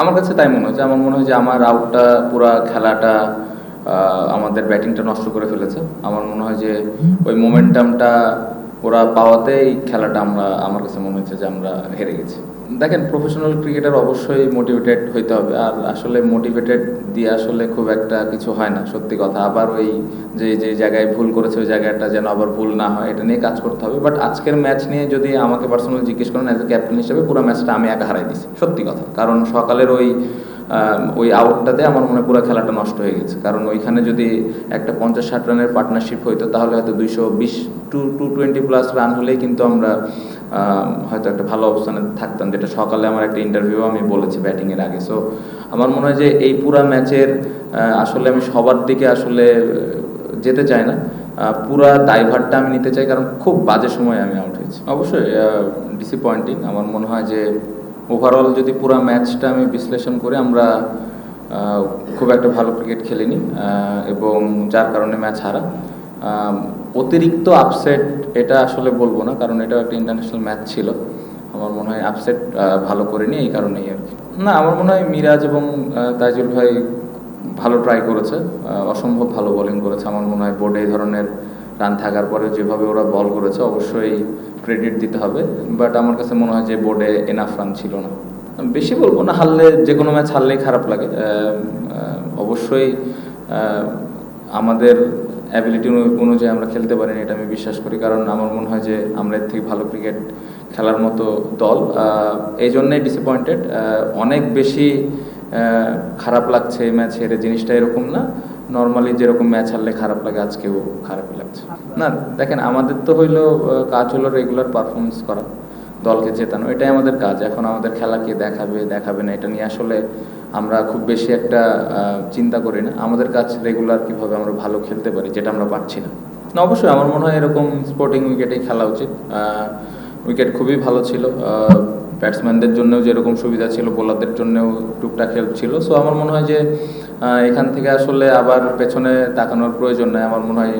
আমার কাছে তাই মনে হচ্ছে আমার মনে হয় যে আমার আউটটা পুরা খেলাটা আমাদের ব্যাটিংটা নষ্ট করে ফেলেছে। আমার মনে হয় যে ওই মোমেন্টামটা ওরা পাওয়াতেই খেলাটা আমরা, আমার কাছে মনে হচ্ছে যে আমরা হেরে গেছি। দেখেন প্রফেশনাল ক্রিকেটার অবশ্যই মোটিভেটেড হইতে হবে। আর আসলে মোটিভেটেড দিয়ে আসলে খুব একটা কিছু হয় না, সত্যি কথা। আবার ওই যে যে জায়গায় ভুল করেছে, ওই জায়গাটা যেন আবার ভুল না হয়, এটা নিয়ে কাজ করতে হবে। বাট আজকের ম্যাচ নিয়ে যদি আমাকে পার্সোনালি জিজ্ঞেস করেন অ্যাজ এ ক্যাপ্টেন হিসেবে, পুরো ম্যাচটা আমি একা হারাই দিছি, সত্যি কথা। কারণ সকালের ওই ওই আউটটাতে আমার মনে পুরো খেলাটা নষ্ট হয়ে গেছে। কারণ ওইখানে যদি একটা পঞ্চাশ ষাট রানের পার্টনারশিপ হইতো, তাহলে হয়তো দুইশো বিশ two two twenty plus run হলেই কিন্তু আমরা হয়তো একটা ভালো অবস্থানে থাকতাম। যেটা সকালে আমার একটা ইন্টারভিউ আমি বলেছি ব্যাটিংয়ের আগে। সো আমার মনে হয় যে এই পুরা ম্যাচের আসলে আমি সবার দিকে আসলে যেতে চাই না। পুরা দায়ভারটা আমি নিতে চাই কারণ খুব বাজে সময় আমি আউট হয়েছি। অবশ্যই ডিসঅ্যাপয়েন্টিং আমার মনে হয় যে ওভারঅল যদি পুরো ম্যাচটা আমি বিশ্লেষণ করি, আমরা খুব একটা ভালো ক্রিকেট খেলিনি। এবং যার কারণে ম্যাচ হারা। অতিরিক্ত আপসেট এটা আসলে বলব না, কারণ এটা একটা ইন্টারন্যাশনাল ম্যাচ ছিল। আমার মনে হয় আপসেট ভালো করেনি এই কারণেই আর কি। না, আমার মনে হয় মিরাজ এবং তাইজুল ভাই ভালো ট্রাই করেছে অসম্ভব ভালো বোলিং করেছে। আমার মনে হয় বোর্ডে এই ধরনের রান থাকার পরে যেভাবে ওরা বল করেছে, অবশ্যই ক্রেডিট দিতে হবে। বাট আমার কাছে মনে হয় যে বোর্ডে এনাফ রান ছিল না। বেশি বলব না, হারলে যে কোনো ম্যাচ হারলেই খারাপ লাগে। অবশ্যই আমাদের অ্যাবিলিটি অনুযায়ী আমরা খেলতে পারিনি, এটা আমি বিশ্বাস করি। কারণ আমার মনে হয় যে আমরা এর থেকে ভালো ক্রিকেট খেলার মতো দল। এই জন্যই ডিসঅ্যাপয়েন্টেড অনেক বেশি খারাপ লাগছে এই ম্যাচ হেরে। জিনিসটা এরকম না। নর্মালি যেরকম ম্যাচ হারলে খারাপ লাগে, আজকেও খারাপই লাগছে। না, দেখেন, আমাদের তো হইল কাজ হলো রেগুলার পারফরমেন্স করা, দলকে জেতানো। এটাই আমাদের কাজ। এখন আমাদের খেলা কে দেখাবে দেখাবে না, এটা নিয়ে আসলে আমরা খুব বেশি একটা চিন্তা করি না। আমাদের কাজ রেগুলার কীভাবে আমরা ভালো খেলতে পারি যেটা আমরা পারছি না। না, অবশ্যই আমার মনে হয় এরকম স্পোর্টিং উইকেটেই খেলা উচিত। উইকেট খুবই ভালো ছিল। ব্যাটসম্যানদের জন্যও যেরকম সুবিধা ছিল বোলারদের জন্যও টুকটাক হেল্প ছিল। সো আমার মনে হয় যে এখান থেকে আসলে আবার পেছনে তাকানোর প্রয়োজন নাই। আমার মনে হয়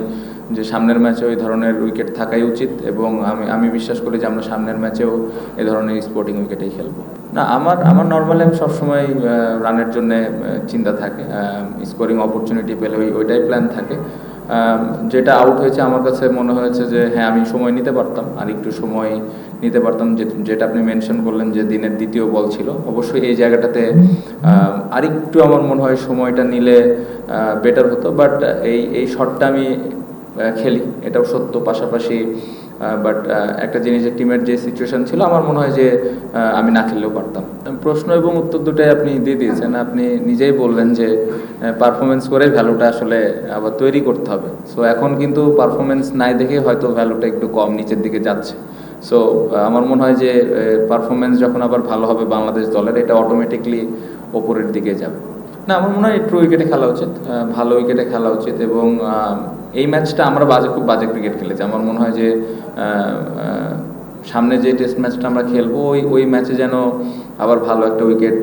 যে, সামনের ম্যাচে ওই ধরনের উইকেট থাকাই উচিত এবং আমি আমি বিশ্বাস করি যে, আমরা সামনের ম্যাচেও এ ধরনের স্পোর্টিং উইকেটেই খেলব। না, আমার আমার নর্মালি আমি সবসময় রানের জন্য চিন্তা থাকে। স্কোরিং অপরচুনিটি পেলে ওই, ওইটাই প্ল্যান থাকে। যেটা আউট হয়েছে আমার কাছে মনে হয়েছে যে হ্যাঁ আমি সময় নিতে পারতাম। আর একটু সময় নিতে পারতাম যেটা আপনি মেনশন করলেন যে, দিনের দ্বিতীয় বল ছিল। অবশ্যই এই জায়গাটাতে আরেকটু আমার মনে হয় সময়টা নিলে বেটার হতো। বাট এই এই শটটা আমি খেলি। এটাও সত্য। পাশাপাশি বাট একটা জিনিসের টিমের যে সিচুয়েশন ছিল, আমার মনে হয় যে আমি না খেললেও পারতাম। প্রশ্ন এবং উত্তর দুটাই আপনি দিয়ে দিয়েছেন। আপনি নিজেই বললেন যে পারফরমেন্স করে ভ্যালুটা আসলে আবার তৈরি করতে হবে। সো এখন কিন্তু পারফরমেন্স নাই দেখে হয়তো ভ্যালুটা একটু কম নিচের দিকে যাচ্ছে। সো আমার মনে হয় যে পারফরমেন্স যখন আবার ভালো হবে, বাংলাদেশ দলের, এটা অটোমেটিকলি ওপরের দিকে যাবে। না, আমার মনে হয় একটু উইকেটে খেলা উচিত ভালো উইকেটে খেলা উচিত এবং এই ম্যাচটা আমরা বাজে, খুব বাজে ক্রিকেট খেলেছি। আমার মনে হয় যে সামনে যে টেস্ট ম্যাচটা আমরা খেলব, ওই ওই ম্যাচে যেন আবার ভালো একটা উইকেট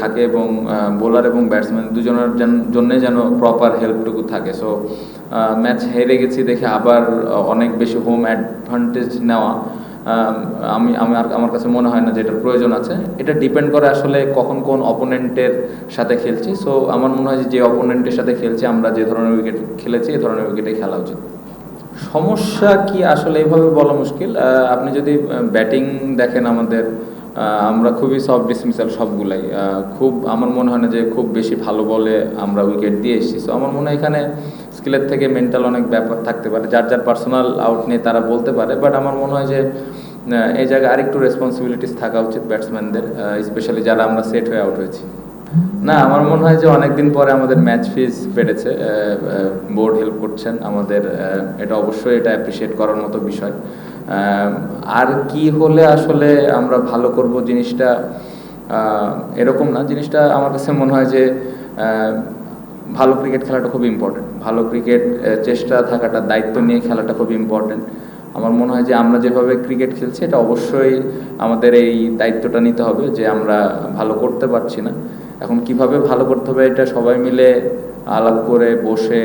থাকে এবং বোলার এবং ব্যাটসম্যান দুজনের জন্যে যেন প্রপার হেল্পটুকু থাকে। সো ম্যাচ হেরে গেছি দেখে আবার অনেক বেশি হোম অ্যাডভান্টেজ নেওয়া আম, আমি আমার আমার কাছে মনে হয় না যে এটার প্রয়োজন আছে। এটা ডিপেন্ড করে আসলে কখন কোন অপোনেন্টের সাথে খেলছি। সো আমার মনে হয় যে অপোনেন্টের সাথে খেলছি আমরা যে ধরনের উইকেট খেলেছি এই ধরনের উইকেটে খেলা উচিত। সমস্যা কি? আসলে এইভাবে বলা মুশকিল। আপনি যদি ব্যাটিং দেখেন আমাদের আমরা খুবই সফট ডিসমিসাল সবগুলাই। খুব, আমার মনে হয় না যে খুব বেশি ভালো বলে আমরা উইকেট দিয়ে এসেছি। সো আমার মনে হয় এখানে স্কিলের থেকে মেন্টাল অনেক ব্যাপার থাকতে পারে। যার যার পার্সোনাল আউট নিয়ে তারা বলতে পারে। বাট আমার মনে হয় যে এই জায়গায় আরেকটু রেসপন্সিবিলিটিস থাকা উচিত ব্যাটসম্যানদের স্পেশালি যারা আমরা সেট হয়ে আউট হয়েছি। না, আমার মনে হয় যে অনেকদিন পরে আমাদের ম্যাচ ফিজ বেড়েছে। বোর্ড হেল্প করছেন। আমাদের এটা অবশ্যই এটা অ্যাপ্রিসিয়েট করার মতো বিষয়। আর কি হলে আসলে আমরা ভালো করব জিনিসটা এরকম না। জিনিসটা আমার কাছে মনে হয় যে ভালো ক্রিকেট খেলাটা খুব ইম্পর্টেন্ট ভালো ক্রিকেট চেষ্টা থাকাটা, দায়িত্ব নিয়ে খেলাটা খুব ইম্পর্টেন্ট আমার মনে হয় যে আমরা যেভাবে ক্রিকেট খেলছি, এটা অবশ্যই আমাদের এই দায়িত্বটা নিতে হবে যে আমরা ভালো করতে পারছি না। এখন কীভাবে ভালো করতে হবে এটা সবাই মিলে আলাপ করে বসে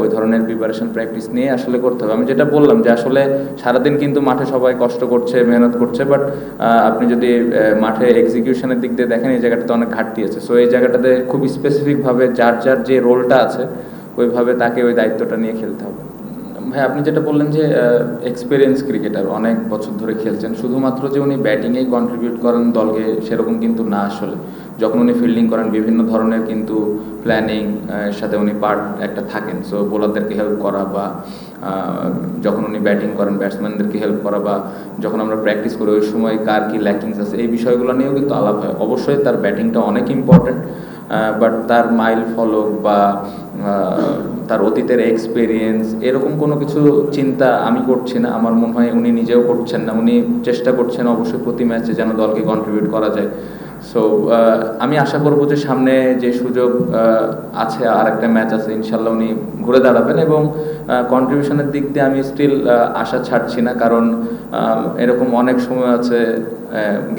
ওই ধরনের প্রিপারেশন প্র্যাকটিস নিয়ে আসলে করতে হবে। আমি যেটা বললাম যে আসলে সারাদিন কিন্তু মাঠে সবাই কষ্ট করছে, মেহনত করছে বাট আপনি যদি মাঠে এক্সিকিউশনের দিক দিয়ে দেখেন, এই জায়গাটাতে অনেক ঘাটতি আছে। সো এই জায়গাটাতে খুব স্পেসিফিকভাবে যার যার যে রোলটা আছে, ওইভাবে তাকে ওই দায়িত্বটা নিয়ে খেলতে হবে। ভাই, আপনি যেটা বললেন যে এক্সপিরিয়েন্স ক্রিকেটার অনেক বছর ধরে খেলছেন, শুধুমাত্র যে উনি ব্যাটিংয়েই কন্ট্রিবিউট করেন দলকে সেরকম কিন্তু না আসলে। যখন উনি ফিল্ডিং করেন, বিভিন্ন ধরনের কিন্তু প্ল্যানিং এর সাথে উনি পার্ট একটা থাকেন। সো বোলারদেরকে হেল্প করা বা যখন উনি ব্যাটিং করেন ব্যাটসম্যানদেরকে হেল্প করা বা, যখন আমরা প্র্যাকটিস করি, ওই সময় কার কী ল্যাকিংস আছে, এই বিষয়গুলো নিয়েও কিন্তু আলাপ হয়। অবশ্যই তার ব্যাটিংটা অনেক ইম্পর্ট্যান্ট বাট তার মাইল ফলক বা তার অতীতের এক্সপিরিয়েন্স এরকম কোনো কিছু চিন্তা আমি করছি না। আমার মনে হয় উনি নিজেও করছেন না। উনি চেষ্টা করছেন অবশ্যই প্রতি ম্যাচে যেন দলকে কন্ট্রিবিউট করা যায়। সো আমি আশা করব যে সামনে যে সুযোগ আছে আর একটা ম্যাচ আছে ইনশাল্লাহ উনি ঘুরে দাঁড়াবেন এবং কন্ট্রিবিউশনের দিক দিয়ে আমি স্টিল আশা ছাড়ছি না কারণ এরকম অনেক সময় আছে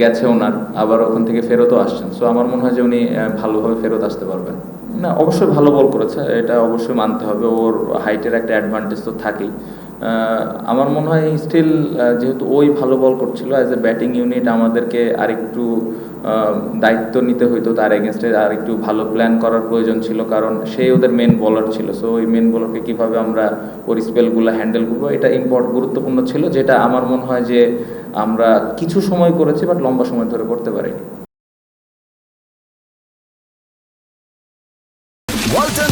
গেছে ওনার আবার ওখান থেকে ফেরতও আসছেন। সো আমার মনে হয় যে উনি ভালোভাবে ফেরত আসতে পারবেন। না, অবশ্যই ভালো বল করেছে, এটা অবশ্যই মানতে হবে, ওর হাইটের একটা অ্যাডভান্টেজ তো থাকেই। আমার মনে হয় স্টিল যেহেতু ওই ভালো বল করছিল অ্যাজ এ ব্যাটিং ইউনিট আমাদেরকে আরেকটু দায়িত্ব নিতে হইতো তার এগেনস্টে আর একটু ভালো প্ল্যান করার প্রয়োজন ছিল, কারণ সেই ওদের মেন বলার ছিল। সো ওই মেন বলারকে কীভাবে আমরা ওর স্পেলগুলো হ্যান্ডেল করব, এটা ইম্পর্ট গুরুত্বপূর্ণ ছিল, যেটা আমার মনে হয় যে আমরা কিছু সময় করেছি বাট লম্বা সময় ধরে করতে পারিনি। ওয়ালটন